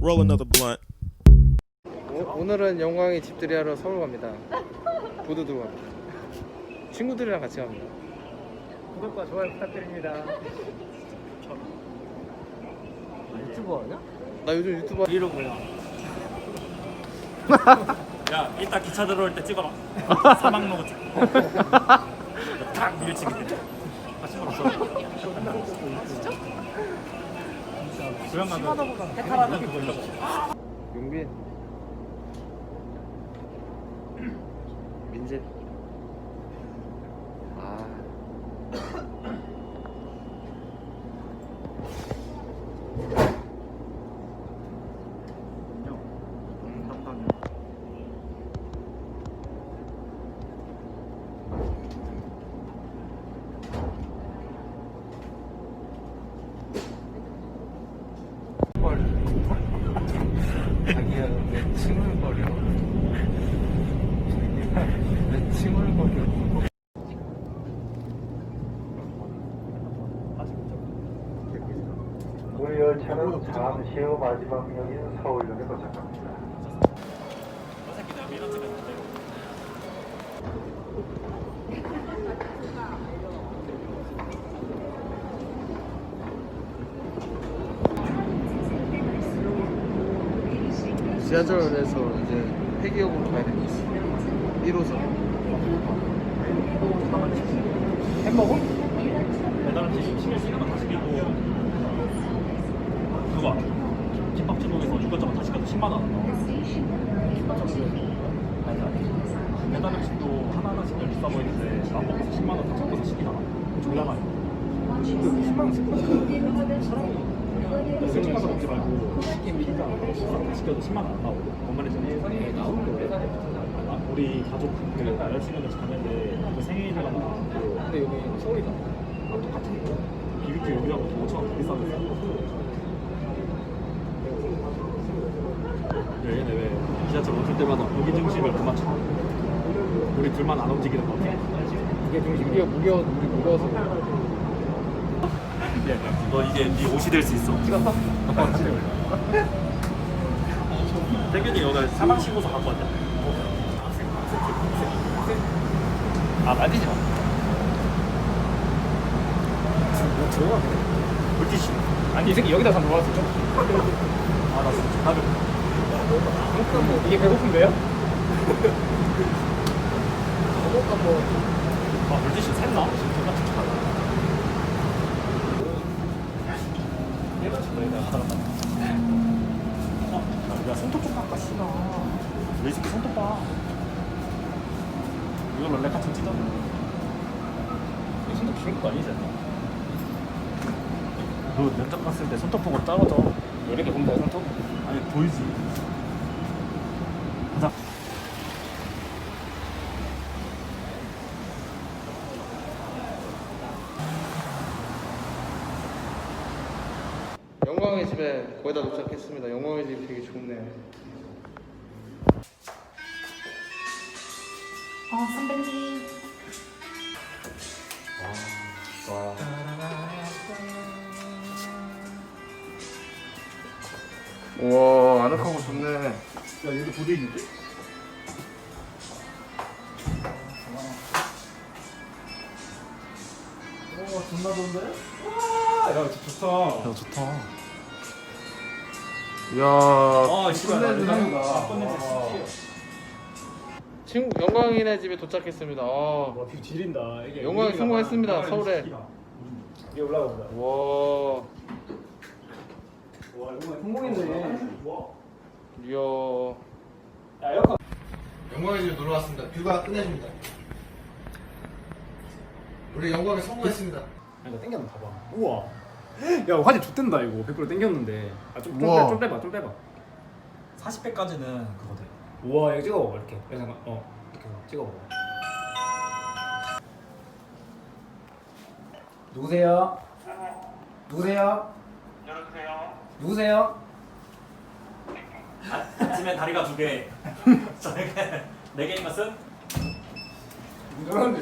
Roll another blunt. 오, 오늘은 영광이 집들이 하러 서울 갑니다. 보드 들고 갑니다. 친구들이랑 같이 갑니다. 구독과 좋아요 부탁드립니다. 유튜버 아니야? 나 요즘 유튜버 뭐야? 야 이따 기차 들어올 때 찍어라 사막 로고 찍. 탁 밀치기 다시 물 고향 가면 대타라는 그거 있다고. 용빈 민재. 우리 열차는 잠시 후 마지막 역인 서울역에 도착합니다. 지하철에서 이제 폐기역으로 가야 되겠어 1호선 햄버거? 배달음식 시킬 수 있는 거다 시키고. 그거 김밥집에서 육개장만 다 시 켜도 10만 원. 아니 아니 배달음식도 하나하나씩 비싸 보이는데 맘 먹어서 10만 원다 적어서 시키잖아. 졸라 많이 10만 원 시키면 술집가서 먹지 말고 치킨, 피자 다 시 켜도 10만 원안 나오고. 뭔 말인지 우리 가족 그 여자친구들 자매인데 그 생일이가 나고 근데 여기 서울이다. 아, 똑같은 거. 비비큐 여기하고 5천 원 비싸게 왜 얘네 왜 지하철 오실 때마다 무게 중심을 그만 쳐. 우리 둘만 안 움직이는 거 같아. 이게 좀 우리가 무거워 우리 무거워서 너 이제 네 옷이 될 수 있어. 찍었어? 태균이 오늘 사망 신고서 갖고 왔냐 아 만지지 마 뭐 들어가네 물티슈 아니 이 새끼 여기다 다 놓았어 좀 아나 진짜 나도 이게 배고픈데요? 저것도 뭐아 물티슈 샜나? 지금 같은 척 하다 얘가 진짜 내가 하다가 어? 야 손톱 좀 깎아 씨발 왜이 새끼 손톱 봐 이걸로 렉 같은 찢어 이 손톱 죽은 거 아니지 않나? 너 면접 갔을 때 손톱 보고 떨어져 왜 이렇게 본다 손톱? 아니 보이지? 가자. 영광의 집에 거의 다 도착했습니다. 영광의 집 되게 좋네요 어, 선배님. 와 우와 아늑하고 좋네 야 얘도 보드 있는데? 오 존나 좋은데? 와 야 진짜 좋다 야 좋다 이야 아 씨발 나 끝내주네. 나쁜 냄새 진짜 친구 영광이네 집에 도착했습니다. 아, 와 되게 지린다. 이게 영광이 성공했습니다, 서울에. 이게 보자 와. 와 영광이 성공했네. 와. 이야. 야 에어컨 영광의 집에 놀러 왔습니다. 뷰가 끝내줍니다. 우리 영광이 성공했습니다. 이거 땡겼나? 봐봐. 우와. 야 화질 좋댄다 이거. 100% 땡겼는데. 아 좀 좀, 우와. 빼- 좀 빼봐 좀 빼봐. 40배까지는 그거 돼 우와 이거 찍어봐 이렇게. 잠깐 어 이렇게 해서 찍어봐. 누구세요? 누구세요? 열어주세요 누구세요? 아침에 다리가 두 개 저녁에 네 개인 것은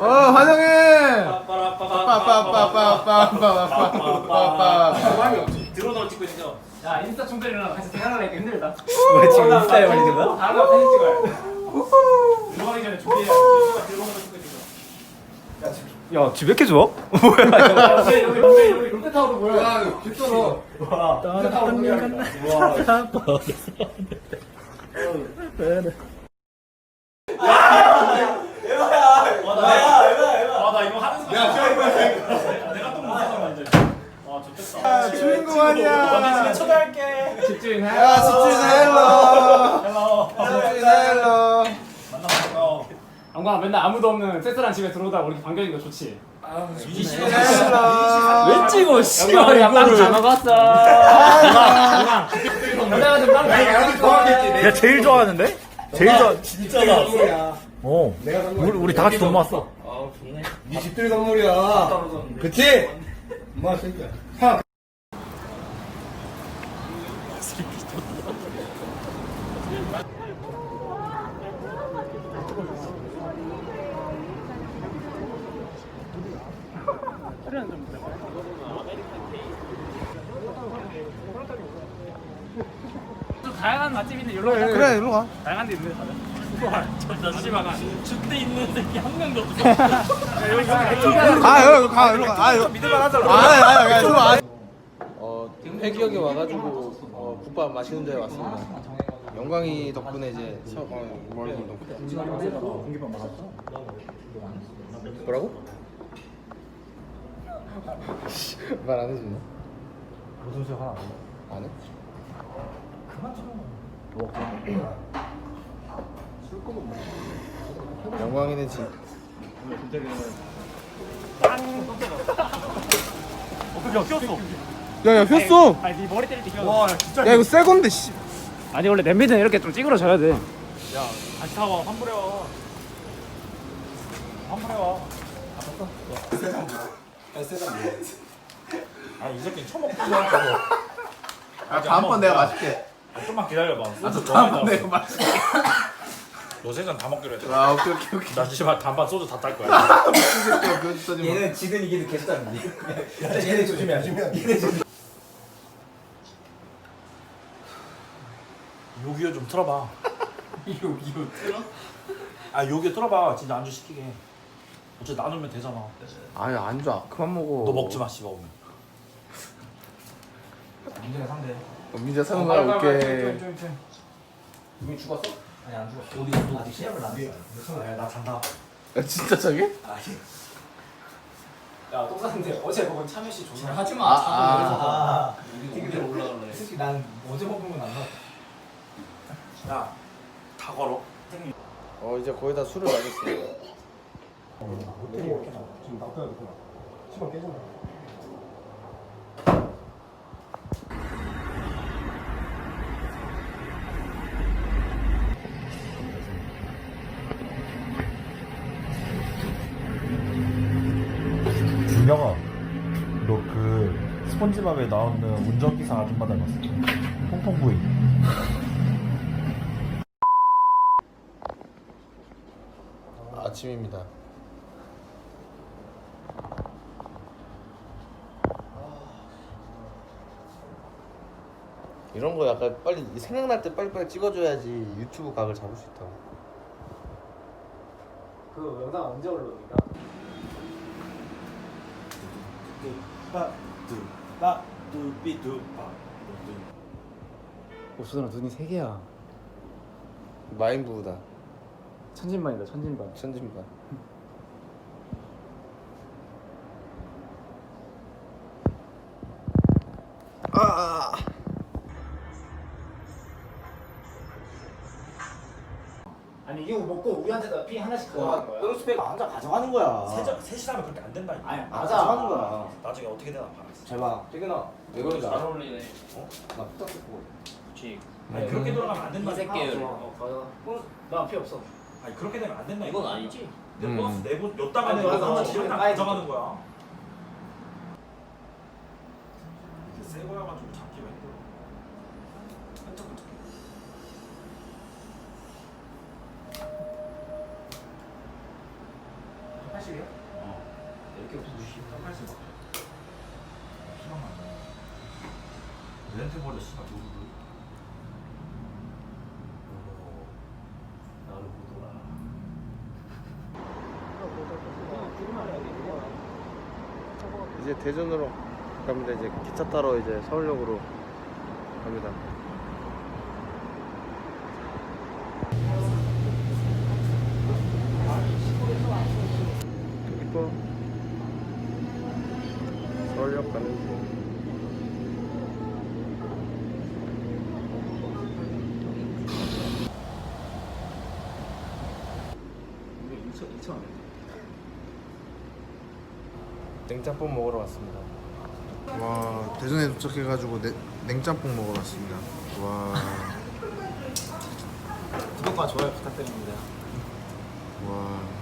어 환영해 빠빠라빠빠 빠빠빠빠빠빠빠빠빠 사람이 없지. 드론으로 찍고 거. 야 인스타 총대리랑 같이 대화하니까 힘들다. 왜 지금 인스타에 올리는 거야? 다음 날 사진 찍어야 돼. 들어가기 전에 준비해야 돼. 거. 야, 집 왜 이렇게 좋아? 여기 여기 여기 여기 롯데타워도 보여. 야 빅터로. 롯데타워 보여. 아, 나 이거 하는 순간. 내가 또 못하잖아, 이제. 아, 좋겠다. 주인공 아니야. 초대할게. 집주인 해. 야 집주인 헬로. 헬로. 집주인 헬로. 만나서 안광 맨날 아무도 없는 쓸쓸한 집에 들어오다가 우리 반겨진 거 좋지. 헬로. 왜 찍어, 씨발, 이거를. 잘 먹었어. 여자가 제일 좋아하는데? 제일 좋아. 진짜다. 어. 우리, 우리 다 같이 돈 모았어. 네 집들 선물이야. 그치? 엄마 새끼야. 다양한 맛집 있는 여러 가지. 그래 일로 가. 다양한 데 있는데 다들. 잠시만. 죽대 있는 새끼 한 명도 없어. 아 여기 가 일로 가. 아 여기 믿을만 하잖아. 아니 아니 아니 일로 와. 어 폐기역에 와가지고 어, 국밥 맛있는 데 왔습니다. 영광이 덕분에 이제 서, 어, 뭘 뭐라고? 말 안 해주네. 무슨 소리 하나 안 해? 영광이는 지. 야, 꼈어. 야야 폈어. 아니 네 머리 때릴 때 기억. 와, 야, 진짜. 야 이거 새 건데 씨. 아니 원래 냄비는 이렇게 좀 찌그러져야 돼. 야, 다시 타와. 환불해 와. 환불해 와. 아, 이 새끼 처먹고 싶어. 아 다음번 내가 맛있게. 좀만 기다려봐. 소주 다음번 내가 맛있게. 너세잔 다 먹기로 했잖아. 아 오케이 오케이 오케이. 나 진짜 반반 소주 다 딸 거야. 얘는 지든 이기든 개수다는데. 얘네 조심해, 얘네 조심해. 요기요 좀 틀어봐. 요기요 틀어? 아 요기요 틀어봐. 진짜 안주 시키게. 어차피 나누면 되잖아. 아니 안주 아- 그만 먹어. 너 먹지 마 씨발 오늘. 민재가 상대. 어, 민재 사는 거야 오케이. 이미 죽었어? 아니, 안 죽었어. 우리 아직 시험을 안 했어. 야, 나 잔다. 야 진짜 저게? 야똥 쌌는데 어제 먹은 참외 씨 존나 하지 아, 아. 아, 이거 올라가래. 솔직히 난 어제 먹은 건안 나. 야, 다 걸어. 어 이제 거의 다 술을 마셨습니다. 지금 나빠야 돼. 시간 깨졌나? 스폰지밥에 나오는 운전기사 아줌마 닮았어. 퐁퐁부이. 아침입니다. 이런 거 약간 빨리 생각날 때 빨리빨리 찍어줘야지 유튜브 각을 잡을 수 있다고. 그 영상 언제 올라옵니까? 옥수수랑 눈이 세 개야. 마인부다 천진반이다 천진반. 천진반. 아니 이거 먹고 우리한테다 피 하나씩 가져가는 거야. 스펙 혼자 가져가는 거야. 세자 셋이라면 그렇게 안 된다. 아니 맞아. 맞아. 하는 거야. 나중에 어떻게 되나 봐. 잘 봐. 퇴근아. 왜 그런지 알아? 어울리네. 나 부탁 듣고. 아니 그렇게 돌아가면 안 된다. 이 새끼. 어 가져가. 나피 없어. 아니 그렇게 되면 안 된다. 이건 아니지. 내 음. 버스 내고 였다가 아니, 내고 맞아. 지금 다 아니, 가져가는 거야. 이게 새 거여가지고가 힘들어. 끈적끈적해. 팔십이야? 어. 버려 씨발 누구를 보더라. 이제 대전으로 갑니다. 이제 기차 타러 이제 서울역으로 갑니다. 냉짬뽕 먹으러 왔습니다. 와 대전에 도착해가지고 냉, 냉짬뽕 먹으러 왔습니다. 와. 구독과 좋아요 부탁드립니다. 와.